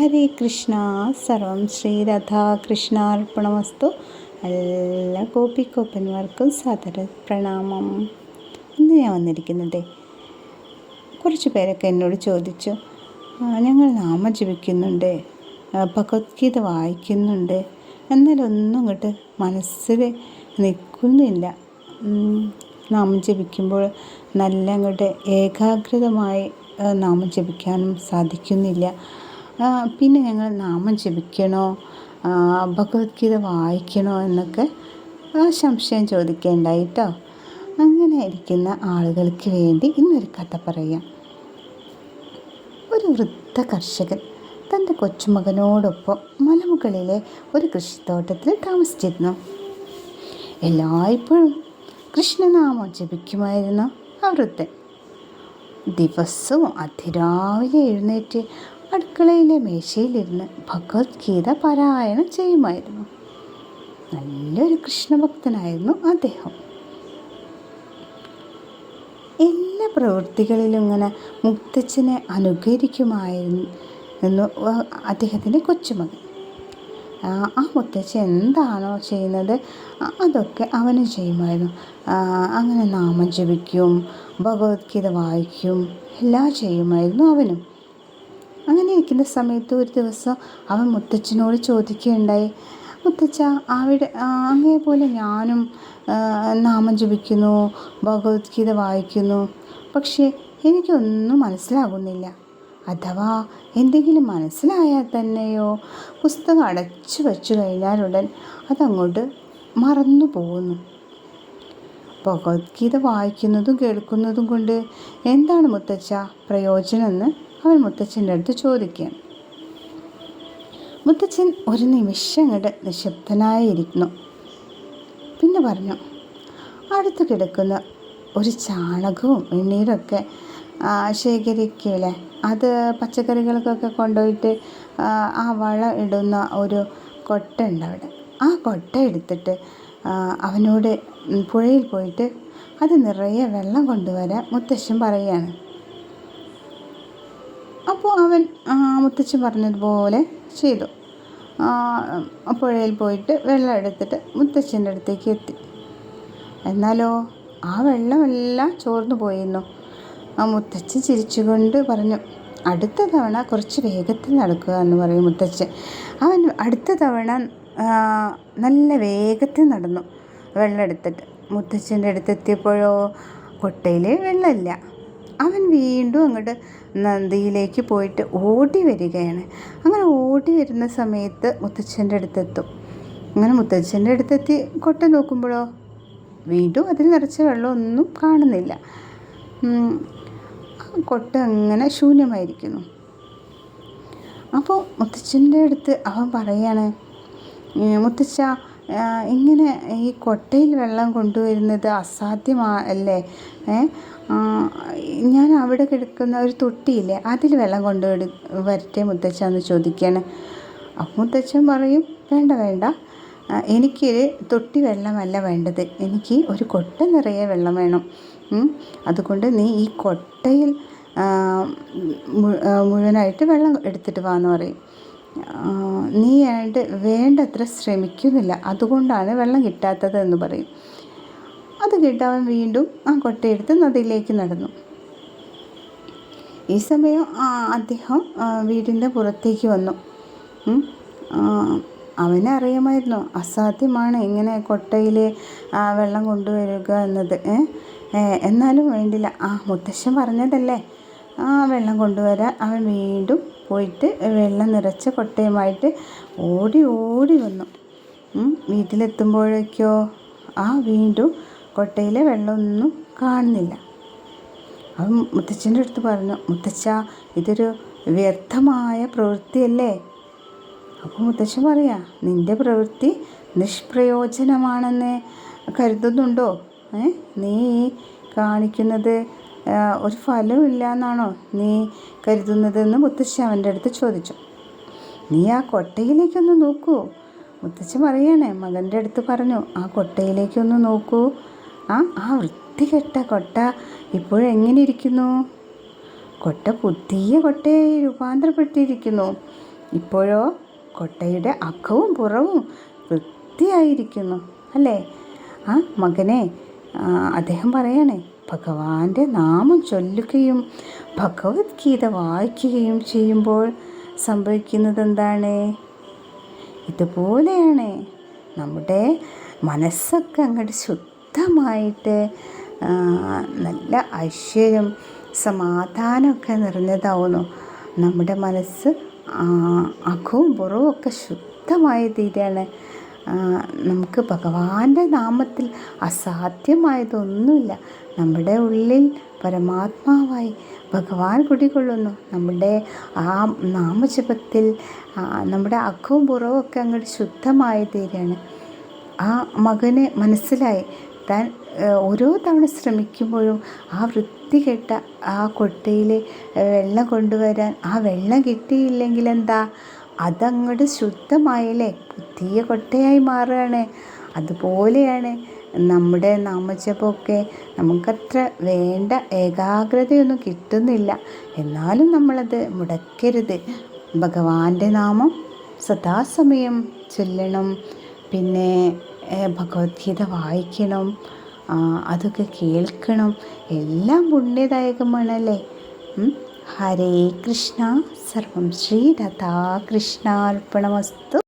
ഹരേ കൃഷ്ണ സർവം ശ്രീ രാധാകൃഷ്ണാർപ്പണമസ്തു എല്ലാ ഗോപിക്കൊപ്പന്മാർക്കും സാദര പ്രണാമം. ഇന്ന് ഞാൻ വന്നിരിക്കുന്നത് കുറച്ച് പേരൊക്കെ എന്നോട് ചോദിച്ചു "ആ, ഞങ്ങൾ നാമ ജപിക്കുന്നുണ്ട് ഭഗവത്ഗീത വായിക്കുന്നുണ്ട് എന്നാലൊന്നും അങ്ങോട്ട് മനസ്സിൽ നിൽക്കുന്നില്ല. നാമം ജപിക്കുമ്പോൾ നല്ല അങ്ങോട്ട് ഏകാഗ്രതമായി നാമം ജപിക്കാനും സാധിക്കുന്നില്ല. പിന്നെ ഞങ്ങൾ നാമം ജപിക്കണോ? ഭഗവത്ഗീത വായിക്കണോ എന്നൊക്കെ സംശയം ചോദിക്കേണ്ടായി കേട്ടോ അങ്ങനെ ഇരിക്കുന്ന ആളുകൾക്ക് വേണ്ടി ഇന്നൊരു കഥ പറയാം. ഒരു വൃദ്ധ കർഷകൻ തന്റെ കൊച്ചുമകനോടൊപ്പം മലമുകളിലെ ഒരു കൃഷിത്തോട്ടത്തിൽ താമസിച്ചിരുന്നു. എല്ലായ്പ്പോഴും കൃഷ്ണനാമം ജപിക്കുമായിരുന്നു ആ വൃദ്ധൻ. ദിവസവും അതിരാവിലെ എഴുന്നേറ്റ് അടുക്കളയിലെ മേശയിലിരുന്ന് ഭഗവത്ഗീത പാരായണം ചെയ്യുമായിരുന്നു. നല്ലൊരു കൃഷ്ണഭക്തനായിരുന്നു അദ്ദേഹം. എല്ലാ പ്രവൃത്തികളിലും ഇങ്ങനെ മുക്തച്ഛനെ അനുകരിക്കുമായിരുന്നു എന്ന് അദ്ദേഹത്തിന്റെ കൊച്ചുമകൻ. ആ മുത്തച്ഛൻ എന്താണോ ചെയ്യുന്നത് അതൊക്കെ അവനും ചെയ്യുമായിരുന്നു. അങ്ങനെ നാമം ജപിക്കും ഭഗവത്ഗീത വായിക്കും എല്ലാം ചെയ്യുമായിരുന്നു അവനും. അങ്ങനെ ഇരിക്കുന്ന സമയത്ത് ഒരു ദിവസം അവൻ മുത്തച്ഛനോട് ചോദിക്കുകയുണ്ടായി മുത്തച്ഛ അവിടെ അങ്ങേ പോലെ ഞാനും നാമം ജപിക്കുന്നു ഭഗവത്ഗീത വായിക്കുന്നു പക്ഷേ എനിക്കൊന്നും മനസ്സിലാകുന്നില്ല. അഥവാ എന്തെങ്കിലും മനസ്സിലായാൽ തന്നെയോ? പുസ്തകം അടച്ചു വെച്ചു കഴിഞ്ഞാലുടൻ അതങ്ങോട്ട് മറന്നു പോകുന്നു. ഭഗവത്ഗീത വായിക്കുന്നതും കേൾക്കുന്നതും കൊണ്ട് എന്താണ് മുത്തച്ഛ പ്രയോജനമെന്ന് അവൻ മുത്തച്ഛന്റെ അടുത്ത് ചോദിക്കുകയാണ്. മുത്തച്ഛൻ ഒരു നിമിഷം ഇങ്ങോട്ട് നിശബ്ദനായിരിക്കുന്നു. പിന്നെ പറഞ്ഞു അടുത്ത് കിടക്കുന്ന ഒരു ചാണകവും വെണ്ണീരൊക്കെ ആ, ശേഖരിക്കില്ലേ അത് പച്ചക്കറികൾക്കൊക്കെ കൊണ്ടുപോയിട്ട് ആ, വള ഇടുന്ന ഒരു കൊട്ട ഉണ്ട് അവിടെ. ആ കൊട്ട എടുത്തിട്ട് അവനോട് പുഴയിൽ പോയിട്ട് അത് നിറയെ വെള്ളം കൊണ്ടുവരാൻ മുത്തശ്ശൻ പറയുകയാണ്. അപ്പോൾ അവൻ മുത്തച്ഛൻ പറഞ്ഞതുപോലെ ചെയ്തു. പുഴയിൽ പോയിട്ട് വെള്ളം എടുത്തിട്ട് മുത്തച്ഛന്റെ അടുത്തേക്ക് എത്തി. എന്നാലോ ആ വെള്ളമെല്ലാം ചോർന്നു പോയിരുന്നു. ആ മുത്തച്ഛൻ ചിരിച്ചുകൊണ്ട് പറഞ്ഞു അടുത്ത തവണ കുറച്ച് വേഗത്തിൽ നടക്കുക എന്ന് പറയും മുത്തച്ഛൻ. അവൻ അടുത്ത തവണ നല്ല വേഗത്തിൽ നടന്നു വെള്ളം എടുത്തിട്ട്. മുത്തച്ഛന്റെ അടുത്തെത്തിയപ്പോഴോ കൊട്ടയിൽ വെള്ളമില്ല. അവൻ വീണ്ടും അങ്ങോട്ട് നദിയിലേക്ക് പോയിട്ട് ഓടി വരികയാണ്. അങ്ങനെ ഓടി വരുന്ന സമയത്ത് മുത്തച്ഛന്റെ അടുത്തെത്തും. അങ്ങനെ മുത്തച്ഛന്റെ അടുത്തെത്തി കൊട്ട നോക്കുമ്പോഴോ വീണ്ടും അതിൽ നിറച്ച വെള്ളമൊന്നും കാണുന്നില്ല. കൊട്ട അങ്ങനെ ശൂന്യമായിരിക്കുന്നു. അപ്പോൾ മുത്തച്ഛന്റെ അടുത്ത് അവൻ പറയാണ് "ഉം, മുത്തച്ഛ ഇങ്ങനെ ഈ കൊട്ടയിൽ വെള്ളം കൊണ്ടുവരുന്നത് അസാധ്യമാ അല്ലേ? ഏ ഞാൻ അവിടെ കിടക്കുന്ന ഒരു തൊട്ടിയില്ലേ അതിൽ വെള്ളം കൊണ്ടു വരട്ടെ മുത്തച്ഛ എന്ന് ചോദിക്കുകയാണ്. അപ്പം മുത്തച്ഛൻ പറയും വേണ്ട വേണ്ട. എനിക്ക് തൊട്ടി വെള്ളമല്ല വേണ്ടത്. എനിക്ക് ഒരു കൊട്ട നിറയെ വെള്ളം വേണം. അതുകൊണ്ട് നീ ഈ കൊട്ടയിൽ മുഴുവനായിട്ട് വെള്ളം എടുത്തിട്ട് വാന്ന് പറയും. നീ ആയിട്ട് വേണ്ടത്ര ശ്രമിക്കുന്നില്ല. അതുകൊണ്ടാണ് വെള്ളം കിട്ടാത്തത് എന്ന് പറയും. അത് കിട്ടാൻ വീണ്ടും ആ കൊട്ടയെടുത്ത് നദിയിലേക്ക് നടന്നു. ഈ സമയം അദ്ദേഹം വീടിന്റെ പുറത്തേക്ക് വന്നു. അവനെ അറിയാമായിരുന്നു. അസാധ്യമാണ് ഇങ്ങനെ കൊട്ടയിൽ വെള്ളം കൊണ്ടുവരിക എന്നത്. എന്നാലും വേണ്ടില്ല. ആ മുത്തശ്ശൻ പറഞ്ഞതല്ലേ? ആ വെള്ളം കൊണ്ടുവരാൻ അവൻ വീണ്ടും പോയിട്ട് വെള്ളം നിറച്ച കൊട്ടയുമായിട്ട് ഓടി ഓടി വന്നു. വീട്ടിലെത്തുമ്പോഴേക്കോ? ആ വീണ്ടും കൊട്ടയിലെ വെള്ളമൊന്നും കാണുന്നില്ല. അവൻ മുത്തച്ഛന്റെ അടുത്ത് പറഞ്ഞു മുത്തച്ഛ ഇതൊരു വ്യർത്ഥമായ പ്രവൃത്തിയല്ലേ? അപ്പോൾ മുത്തച്ഛൻ പറയാ നിന്റെ പ്രവൃത്തി നിഷ്പ്രയോജനമാണെന്ന് കരുതുന്നുണ്ടോ? നീ കാണിക്കുന്നത് ഒരു ഫലവും ഇല്ല എന്നാണോ നീ കരുതുന്നതെന്ന് മുത്തശ്ശി അവന്റെ അടുത്ത് ചോദിച്ചു. നീ ആ കൊട്ടയിലേക്കൊന്ന് നോക്കൂ. മുത്തച്ഛൻ പറയണേ മകന്റെ അടുത്ത് പറഞ്ഞു ആ കൊട്ടയിലേക്കൊന്ന് നോക്കൂ. ആ ആ വൃത്തികെട്ട കൊട്ട ഇപ്പോഴെങ്ങനെ ഇരിക്കുന്നു? കൊട്ട പുതിയ കൊട്ടയായി രൂപാന്തരപ്പെട്ടിരിക്കുന്നു ഇപ്പോഴോ കൊട്ടയുടെ അകവും പുറവും വൃത്തിയായിരിക്കുന്നു അല്ലേ? ആ മകനെ അദ്ദേഹം പറയണേ ഭഗവാന്റെ നാമം ചൊല്ലുകയും ഭഗവത്ഗീത വായിക്കുകയും ചെയ്യുമ്പോൾ സംഭവിക്കുന്നത് എന്താണ് ഇതുപോലെയാണ് നമ്മുടെ മനസ്സൊക്കെ അങ്ങോട്ട് ശുദ്ധമായിട്ട് നല്ല ഐശ്വര്യം സമാധാനമൊക്കെ നിറഞ്ഞതാവുന്നു. നമ്മുടെ മനസ്സ് അകവും പുറവും ഒക്കെ ശുദ്ധമായി തീരുകയാണ് ആ, നമുക്ക് ഭഗവാന്റെ നാമത്തിൽ അസാധ്യമായതൊന്നുമില്ല. നമ്മുടെ ഉള്ളിൽ പരമാത്മാവായി ഭഗവാൻ കുടികൊള്ളുന്നു. നമ്മുടെ ആ നാമജപത്തിൽ നമ്മുടെ അക്കവും പുറവുമൊക്കെ അങ്ങോട്ട് ശുദ്ധമായി തീരുകയാണ്. ആ മകന് മനസ്സിലായി. താൻ ഓരോ തവണ ശ്രമിക്കുമ്പോഴും ആ വൃത്തി കെട്ട ആ കൊട്ടയിൽ വെള്ളം കൊണ്ടുവരാൻ ആ വെള്ളം കിട്ടിയില്ലെങ്കിൽ എന്താ? അതങ്ങോട്ട് ശുദ്ധമായല്ലേ? പുതിയ കൊട്ടയായി മാറുകയാണ്. അതുപോലെയാണ് നമ്മുടെ നാമജപമൊക്കെ നമുക്കത്ര വേണ്ട ഏകാഗ്രതയൊന്നും കിട്ടുന്നില്ല. എന്നാലും നമ്മളത് മുടക്കരുത്. ഭഗവാന്റെ നാമം സദാസമയം ചൊല്ലണം. പിന്നെ ഭഗവത്ഗീത വായിക്കണം. അതൊക്കെ കേൾക്കണം. എല്ലാം പുണ്യദായകമാണല്ലേ? ഹരേ കൃഷ്ണ. സർവം ശ്രീ രാധാകൃഷ്ണാർപ്പണമസ്തു